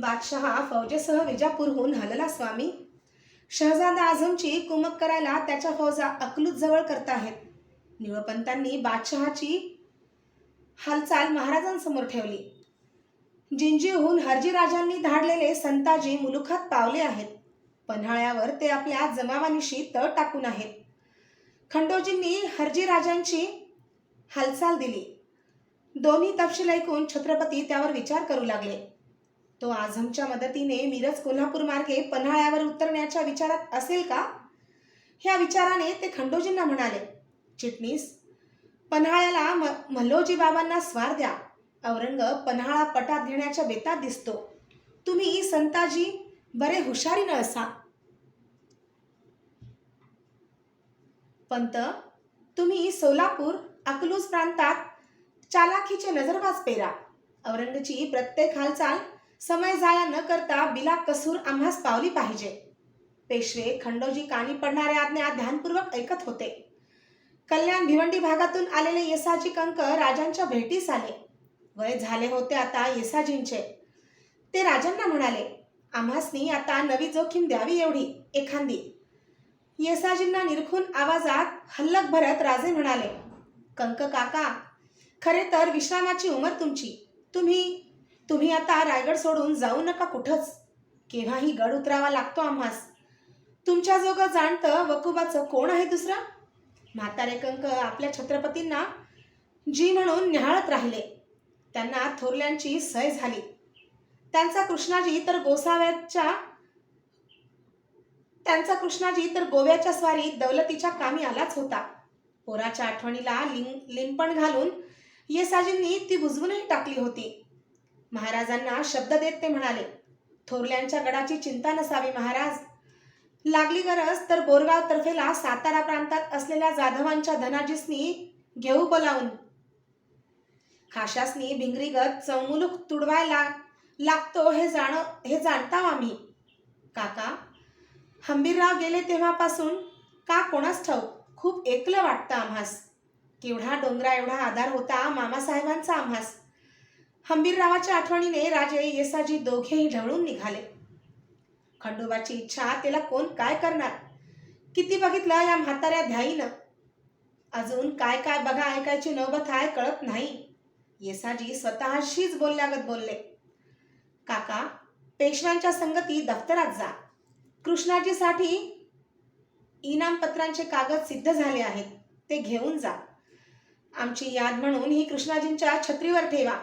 बादशहा फौजेसह विजापूरहून हलला स्वामी. शहजादा आझमची कुमक करायला त्याच्या फौजा अकलूत जवळ करताहेत निळपंतांनी बादशहाची हालचाल महाराजांसमोर ठेवली. जिंजीहून हरजीराजांनी धाडलेले संताजी मुलुखात पावले आहेत. पन्हाळ्यावर ते आपल्या जमावानिशी तळ टाकून आहेत. खंडोजींनी हरजीराजांची हालचाल दिली. दोन्ही तपशील ऐकून छत्रपती त्यावर विचार करू लागले. तो आझमच्या मदतीने मिरज कोल्हापूर मार्गे पन्हाळ्यावर उतरण्याच्या विचारात असेल का? ह्या विचाराने ते खंडोजींना म्हणाले चिटणीस पन्हाळ्याला म मल्लोजी बाबांना स्वार द्या. औरंग पन्हाळा पटात घेण्याच्या बेतात दिसतो. तुम्ही संताजी बरे हुशारीनं असा. पंत तुम्ही सोलापूर अकलूज प्रांतात चालाखीचे नजरबाज पेरा. औरंगची प्रत्येक हालचाल समय जाया न करता बिला कसूर आम्हास पावली पाहिजे. पेशवे खंडोजी कानी पडणाऱ्या आज्ञा ध्यानपूर्वक ऐकत होते. कल्याण भिवंडी भागातून आलेले येसाजी कंक राजांच्या भेटीस आले. वय झाले होते आता येसाजींचे. ते राजांना म्हणाले आम्हासनी आता नवी जोखीम द्यावी एवढी एखादी. येसाजींना निरखून आवाजात हल्लक भरत राजे म्हणाले कंक काका खरे तर विश्रामाची उमर तुमची. तुम्ही तुम्ही आता रायगड सोडून जाऊ नका कुठंच. केव्हाही गड उतरावा लागतो आम्हास. तुमच्याजोगं जाणतं वकुबाचं कोण आहे दुसरं? म्हातारे कंक आपल्या छत्रपतींना जी म्हणून निहाळत राहिले. त्यांना थोरल्यांची सय झाली. त्यांचा कृष्णाजी तर गोसाव्याच्या त्यांचा कृष्णाजी तर गोव्याच्या स्वारी दौलतीच्या कामी आलाच होता. पोराच्या आठवणीला लिंग लिंपण घालून येसाजींनी ती बुजवूनही टाकली होती. महाराजांना शब्द देत ते म्हणाले थोरल्यांच्या गडाची चिंता नसावी महाराज. लागली गरज तर बोरगाव तर्फेला सातारा प्रांतात असलेल्या जाधवांच्या धनाजीसनी घेऊ बोलावून. खाशासनी भिंगरीगत चौमुलूक तुडवायला लागतो हे जाण हे जाणताव आम्ही. काका हंबीरराव गेले तेव्हापासून का कोणास ठाऊक खूप एकलं वाटतं आम्हास. केवढा डोंगरा एवढा आधार होता मामासाहेबांचा आम्हास. हंबीररावाच्या आठवणीने राजे येसाजी दोघेही ढवळून निघाले. खंडोबाची इच्छा त्याला कोण काय करणार? किती बघितलं या म्हाताऱ्या ध्याईनं? अजून काय काय बघा ऐकायची नौबत आहे कळत नाही. येसाजी स्वतःशीच बोलल्यागत बोलले काका पेशव्यांच्या संगती दफ्तरात जा. कृष्णाजीसाठी इनामपत्रांचे कागद सिद्ध झाले आहेत. ते घेऊन जा. आमची याद म्हणून ही कृष्णाजींच्या छत्रीवर ठेवा.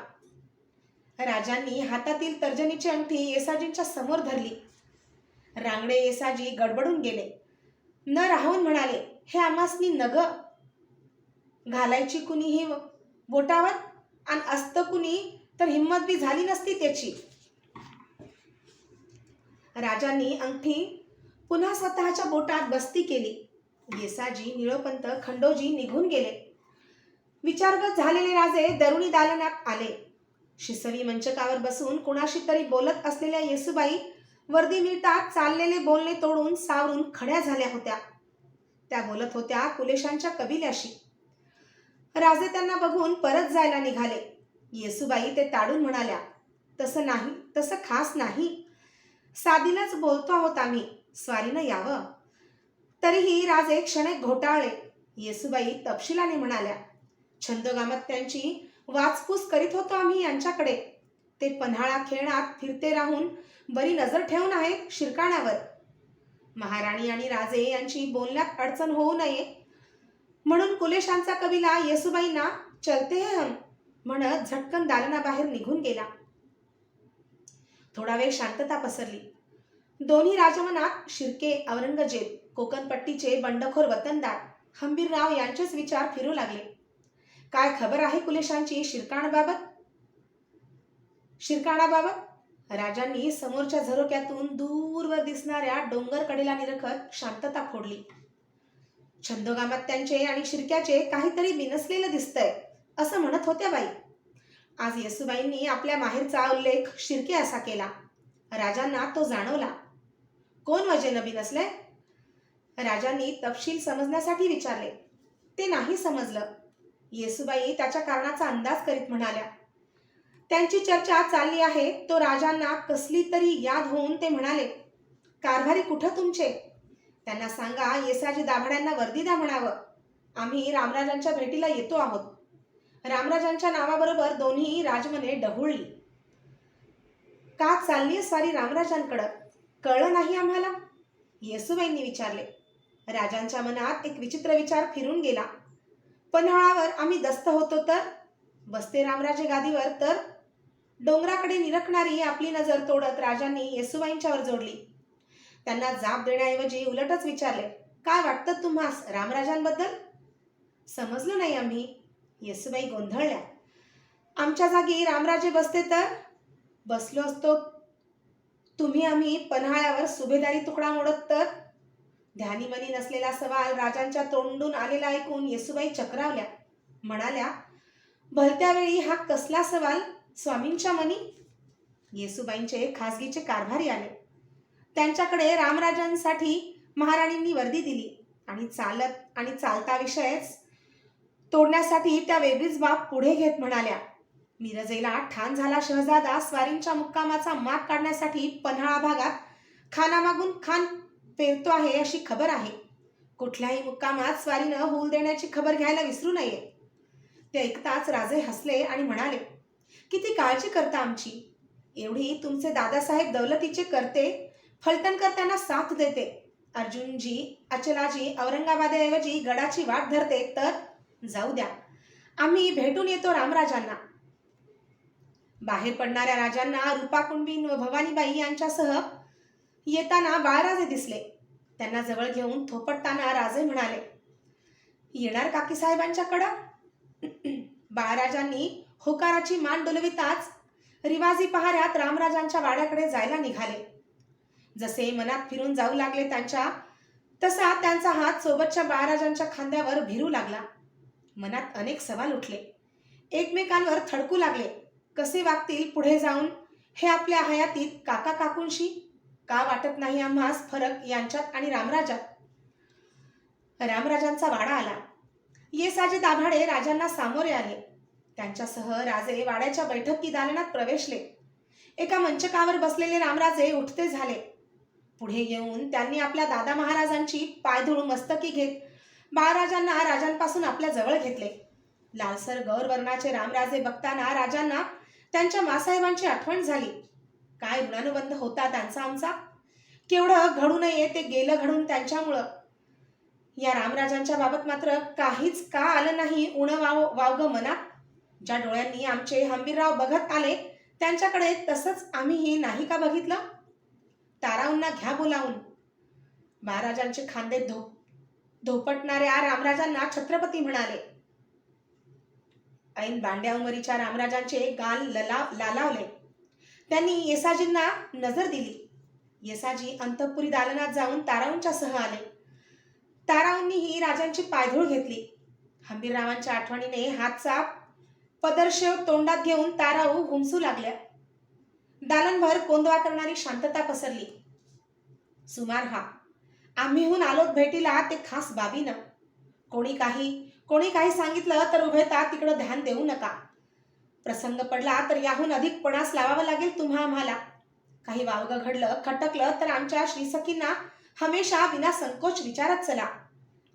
राजांनी हातातील तर्जनीची अंगठी येसाजींच्या समोर धरली. रांगडे येसाजी गडबडून गेले. न राहून म्हणाले हे आम्हासनी नग. घालायची कुणीही बोटावर? आणि असतं कुणी? तर हिंमत बी झाली नसती त्याची. राजांनी अंगठी पुन्हा स्वतःच्या बोटात बस्ती केली. येसाजी निळोपंत खंडोजी निघून गेले. विचारगत झालेले राजे दरुणी दालनात आले. शिसवी मंचकावर बसून कुणाशी तरी बोलत असलेल्या येसुबाई वर्दी मिळतात चाललेले बोलणे तोडून सावरून खड्या झाल्या होत्या. त्या बोलत होत्या कुलेशांच्या कबिल्याशी राजे त्यांना बघून परत जायला निघाले. येसुबाई ते ताडून म्हणाल्या तसं नाही तसं खास नाही. साधीलाच बोलतो आहोत आम्ही स्वारीनं यावं. तरीही राजे क्षणे घोटाळले. येसुबाई तपशिलाने म्हणाल्या छंदोगामत्यांची वाचपूस करीत होतो आम्ही यांच्याकडे. ते पन्हाळा खेळण्यात फिरते राहून बरी नजर ठेवून आहेत शिरकाण्यावर. महाराणी आणि राजे यांची बोलण्यात अडचण होऊ नये. म्हणून कुलेशांचा कविला येसुबाईंना चलते हम म्हणत झटकन दालनाबाहेर निघून गेला. थोडा वेळ शांतता पसरली. दोन्ही राजमनात शिर्के औरंगजेब कोकणपट्टीचे बंडखोर वतनदार हंबीरराव यांचेच विचार फिरू लागले. काय खबर आहे कुलेशांची शिरकाणाबाबत? शिरकाणाबाबत? राजांनी समोरच्या झरोक्यातून दूरवर दिसणाऱ्या डोंगर कडेला निरखत शांतता फोडली. छंदोगामात्यांचे आणि शिरक्याचे काहीतरी बिनसलेलं दिसतंय असं म्हणत होत्या बाई. आज येसुबाईंनी आपल्या माहेरचा उल्लेख शिर्के असा केला. राजांना तो जाणवला. कोण वजेनं बिनसले राजांनी तपशील समजण्यासाठी विचारले. ते नाही समजलं. येसुबाई त्याच्या कारणाचा अंदाज करीत म्हणाल्या त्यांची चर्चा चालली आहे. तो राजांना कसली तरी याद होऊन ते म्हणाले कारभारी कुठं तुमचे? त्यांना सांगा येसाजी दाभाड्यांना वर्दी द्या म्हणावं. आम्ही रामराजांच्या भेटीला येतो आहोत. रामराजांच्या नावाबरोबर दोन्ही राजमने डहुळली का चालली सारी रामराजांकडं? कळलं नाही आम्हाला? येसुबाईंनी विचारले. राजांच्या मनात एक विचित्र विचार फिरून गेला. पन्हाळावर आम्ही दस्त होतो तर? बसते रामराजे गादीवर तर? डोंगराकडे निरखणारी आपली नजर तोडत राजांनी येसुबाईंच्यावर जोडली. त्यांना जाब देण्याऐवजी उलटच विचारले काय वाटतं तुम्हास रामराजांबद्दल? समजलो नाही आम्ही. येसुबाई गोंधळल्या. आमच्या जागी रामराजे बसते तर? बसलो असतो. तुम्ही आम्ही पन्हाळ्यावर सुभेदारी तुकडा मोडत तर? ध्यानीमनी नसलेला सवाल राजांच्या तोंडून आलेला ऐकून येसुबाई चक्रावल्या. म्हणाल्या भलत्या वेळी हा कसला सवाल? स्वामींच्या मनी? येसुबाईंचे खासगीचे कारभारी आले. त्यांच्याकडे रामराजांसाठी महाराणींनी वर्दी दिली आणि चालत आणि चालता विषयच तोडण्यासाठी त्या वेगळीच बाब पुढे घेत म्हणाल्या. मिरजेला ठाण झाला शहजादा स्वारींच्या मुक्कामाचा माग काढण्यासाठी पन्हाळा भागात खानामागून खान पेरतो आहे अशी खबर आहे. कुठल्याही मुक्कामात स्वारीनं हूल देण्याची खबर घ्यायला विसरू नये. ते ऐकताच राजे हसले आणि म्हणाले किती काळजी करता आमची. एवढी तुमचे दादासाहेब दौलतीचे करते फलटणकर त्यांना साथ देते. अर्जुनजी अचलाजी औरंगाबादेऐवजी गडाची वाट धरते तर जाऊ द्या. आम्ही भेटून येतो रामराजांना. बाहेर पडणाऱ्या राजांना रूपाकुंबीन व भवानीबाई यांच्यासह येताना बाळराजे दिसले. त्यांना जवळ घेऊन थोपटताना राजे म्हणाले येणार काकीसाहेबांच्याकडं बाळराजांनी होकाराची मान डोलविताच रिवाजी पहाऱ्यात रामराजांच्या वाड्याकडे जायला निघाले. जसे मनात फिरून जाऊ लागले त्यांच्या तसा त्यांचा हात सोबतच्या बाळराजांच्या खांद्यावर भिरू लागला. मनात अनेक सवाल उठले. एकमेकांवर थडकू लागले. कसे वागतील पुढे जाऊन? हे आपल्या हयातीत काका काकूंशी का वाटत नाही आम्हास फरक यांच्यात आणि रामराजात रामराजांचा वाडा आला. येसाजे दाभाडे राजांना सामोरे आले. त्यांच्यासह राजे वाड्याच्या बैठकी दालनात प्रवेशले. एका मंचकावर बसलेले रामराजे उठते झाले. पुढे येऊन त्यांनी आपल्या दादा महाराजांची पायधुळू मस्तकी घेत बाळराजांना राजांपासून आपल्या जवळ घेतले. लालसर गौर वर्णाचे रामराजे बघताना राजांना त्यांच्या मासाहेबांची आठवण झाली. काय ऋणानुबंध होता त्यांचा आमचा? केवढं घडू नये ते गेलं घडून त्यांच्यामुळं. या रामराजांच्या बाबत मात्र काहीच का आलं नाही उण वाव वावग मनात? ज्या डोळ्यांनी आमचे हंबीरराव बघत आले त्यांच्याकडे तसंच आम्हीही नाही का बघितलं? ताराऊंना घ्या बोलावून. महाराजांचे खांदे धो धोपटणाऱ्या रामराजांना छत्रपती म्हणाले. ऐन बांड्याउमरीच्या रामराजांचे गाल लला लालावले. त्यांनी येसाजींना नजर दिली. येसाजी अंतपुरी दालनात जाऊन ताराऊंच्या सह आले. ताराऊंनीही राजांची पायधूळ घेतली. हंबीररावांच्या आठवणीने हातचा पदरशेव तोंडात घेऊन ताराऊ हुमसू लागल्या. दालनभर कोंदवा करणारी शांतता पसरली. सुमार हा. आम्हीहून आलोत भेटीला ते खास बाबीनं. कोणी काही कोणी काही सांगितलं तर उभेता तिकडं ध्यान देऊ नका. प्रसंग पडला तर याहून अधिक पणास लावावा लागेल तुम्हा आम्हाला. काही वावगं घडलं खटकलं तर आमच्या श्रीसखींना हमेशा विना संकोच विचारत चला.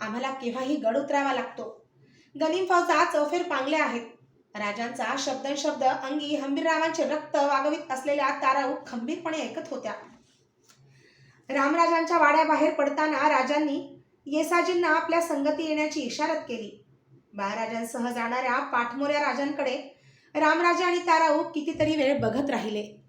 आम्हाला केव्हाही गड उतरावा लागतो. गनीम फौजा चौफेर पांगल्या आहेत. राजांचा शब्दशब्द अंगी हंबीररावांचे रक्त वागवीत असलेल्या ताराऊ खंबीरपणे ऐकत होत्या. रामराजांच्या वाड्याबाहेर पडताना राजांनी येसाजींना आपल्या संगती येण्याची इशारत केली. बाळराजांसह जाणाऱ्या पाठमोऱ्या राजांकडे रामराजे आणि ताराऊ कितीतरी वेळ बघत राहिले.